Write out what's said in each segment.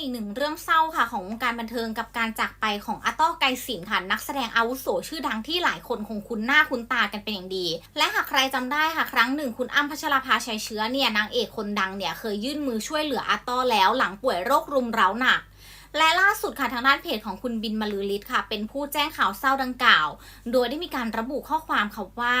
อีกหนึ่งเรื่องเศร้าค่ะของวงการบันเทิงกับการจากไปของอาต้อไกรศินค่ะ นักแสดงอาวุโสชื่อดังที่หลายคนคงคุ้นหน้าคุ้นตากันเป็นอย่างดี และหากใครจำได้ค่ะ ครั้งหนึ่งคุณอ้ำพัชราภาชัยเชื้อเนี่ยนางเอกคนดังเนี่ยเคยยื่นมือช่วยเหลืออาต้อแล้วหลังป่วยโรครุมเร้าหนัก และล่าสุดค่ะทางด้านเพจของคุณบินมาลือฤทธิ์ค่ะ เป็นผู้แจ้งข่าวเศร้าดังกล่าว โดยได้มีการระบุข้อความค่ะว่า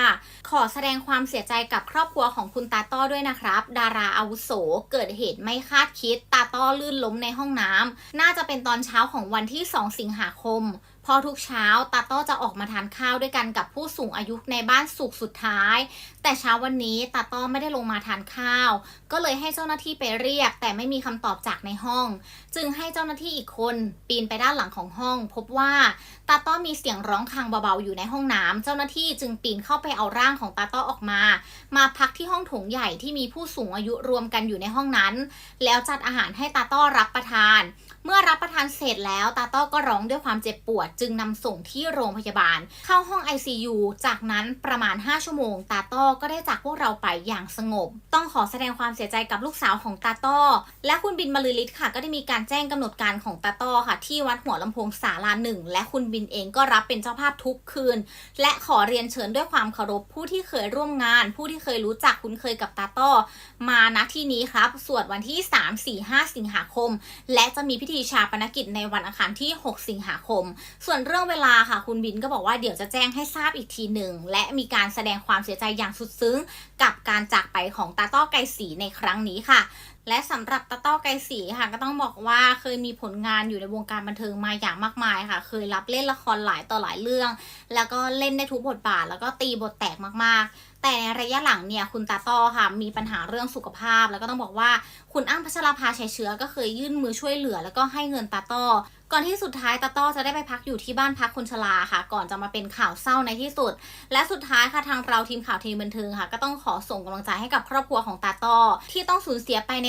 ขอแสดงความเสียใจกับครอบครัวของคุณตาต้อด้วยนะครับ ดาราอาวุโสเกิดเหตุไม่คาดคิด ตาต้อลื่นล้มในห้องน้ำน่าจะเป็นตอนเช้าของวันที่ 2 สิงหาคมพอทุกเช้าตาต้อจะออกมาทานข้าวด้วยกันกับผู้สูงอายุในบ้านสุขสุดท้าย แต่เช้าวันนี้ตาต้อไม่ได้ลงมาทานข้าว ก็เลยให้เจ้าหน้าที่ไปเรียก แต่ไม่มีคำตอบจากในห้อง จึงให้เจ้าหน้าที่อีกคนปีนไปด้านหลังของห้อง พบว่าตาต้อมีเสียงร้องครางเบาๆอยู่ในห้องน้ำเจ้าหน้าที่จึงปีนเข้าไปเอาร่างของตาต้อออกมา มาพักที่ห้องโถงใหญ่ที่มีผู้สูงอายุรวมกันอยู่ในห้องนั้น แล้วจัดอาหารให้ตาต้อรับประทาน เมื่อรับประทานเสร็จแล้วตาต้อก็ร้องด้วยความเจ็บปวดจึงนำส่งที่โรงพยาบาล เข้าห้อง ICU จากนั้นประมาณ 5 ชั่วโมง ตาต้อก็ได้จากพวกเราไปอย่างสงบ ต้องขอแสดงความเสียใจกับลูกสาวของตาต้อ และคุณบินบรลือฤทธิ์ค่ะ ก็ได้มีการแจ้งกำหนดการของตาต้อค่ะ ที่วัดหัวลำโพงสาลาหนึ่งและคุณบินเองก็รับเป็นเจ้าภาพทุกคืน และขอเรียนเชิญด้วยความเคารพผู้ที่เคยร่วมงาน ผู้ที่เคยรู้จักคุ้นเคยกับตาต้อมาณที่นี้ครับสวดวันที่ 3 4 5 สิงหาคม และจะมีพิธีชาปนกิจในวันอังคารที่ 6 สิงหาคมส่วนเรื่องเวลาค่ะคุณบินก็บอกว่าเดี๋ยวจะแจ้งให้ทราบอีกทีหนึ่ง และมีการแสดงความเสียใจอย่างสุดซึ้ง กับการจากไปของตาต้อไกลสีในครั้งนี้ค่ะและสำหรับตาต้อไกรศรีค่ะก็ต้องบอกว่าเคยมีผลงานอยู่ในวงการบันเทิงมาอย่างมากมายค่ะ เคยรับเล่นละครหลายต่อหลายเรื่อง แล้วก็เล่นได้ทุกบทบาท แล้วก็ตีบทแตกมากๆ แต่ในระยะหลังเนี่ยคุณตาต้อค่ะมีปัญหาเรื่องสุขภาพ แล้วก็ต้องบอกว่าคุณอ้ำพัชราภาชัยเชื้อก็เคยยื่นมือช่วยเหลือ แล้วก็ให้เงินตาต้อก่อนที่สุดท้ายตาต้อจะได้ไปพักอยู่ที่บ้านพักคนชราค่ะ ก่อนจะมาเป็นข่าวเศร้าในที่สุด และสุดท้ายค่ะทางเราทีมข่าวทีมบันเทิงค่ะ ก็ต้องขอส่งกำลังใจให้กับครอบครัวของตาต้อที่ต้องสูญเสียไปใน